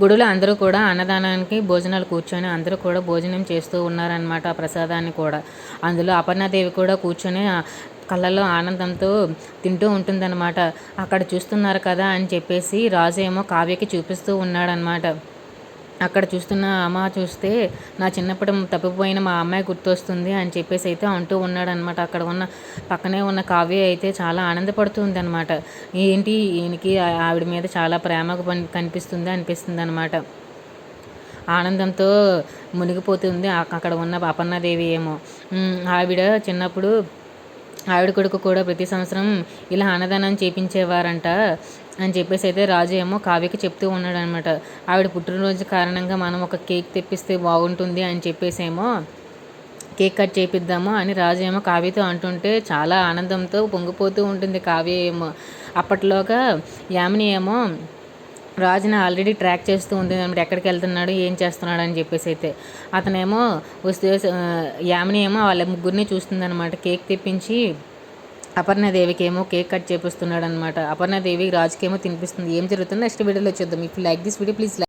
గుడిలో అందరూ కూడా అన్నదానానికి భోజనాలు కూర్చొని అందరూ కూడా భోజనం చేస్తూ ఉన్నారనమాట ఆ ప్రసాదాన్ని కూడా. అందులో అపర్ణాదేవి కూడా కూర్చొని కళ్ళల్లో ఆనందంతో తింటూ ఉంటుందన్నమాట. అక్కడ చూస్తున్నారు కదా అని చెప్పేసి రాజు ఏమో కావ్యకి చూపిస్తూ ఉన్నాడనమాట అక్కడ చూస్తున్న అమ్మ చూస్తే నా చిన్నప్పుడు తప్పిపోయిన మా అమ్మాయి గుర్తొస్తుంది అని చెప్పేసి అయితే అంటూ ఉన్నాడనమాట అక్కడ ఉన్న పక్కనే ఉన్న కావ్య అయితే చాలా ఆనందపడుతుంది అనమాట ఏంటి ఈయనకి ఆవిడ మీద చాలా ప్రేమ కనిపిస్తుంది అనిపిస్తుంది అనమాట ఆనందంతో మునిగిపోతుంది అక్కడ ఉన్న అపర్ణాదేవి ఏమో. ఆవిడ చిన్నప్పుడు ఆవిడ కొడుకు కూడా ప్రతి సంవత్సరం ఇలా అన్నదానం చేపించేవారంట అని చెప్పేసి అయితే రాజు ఏమో కావ్యకి చెప్తూ ఉన్నాడు అనమాట ఆవిడ పుట్టినరోజు కారణంగా మనం ఒక కేక్ తెప్పిస్తే బాగుంటుంది అని చెప్పేసి ఏమో కేక్ కట్ చేపిద్దాము అని రాజు ఏమో కావ్యతో అంటుంటే చాలా ఆనందంతో పొంగిపోతూ ఉంటుంది కావ్య ఏమో. అప్పట్లోగా యామిని ఏమో రాజుని ఆల్రెడీ ట్రాక్ చేస్తూ ఉంటుంది అనమాట ఎక్కడికి వెళ్తున్నాడు ఏం చేస్తున్నాడు అని చెప్పేసి అయితే. అతనేమో వస్తే యామిని ఏమో వాళ్ళ ముగ్గురిని చూస్తుందన్నమాట. కేక్ తెప్పించి అపర్ణాదేవికి ఏమో కేక్ కట్ చేపిస్తున్నాడు అనమాట అపర్ణాదేవి రాజుకేమో తినిపిస్తుంది. ఏం జరుగుతుందో నెక్స్ట్ వీడియోలో చూద్దాం. If like this video please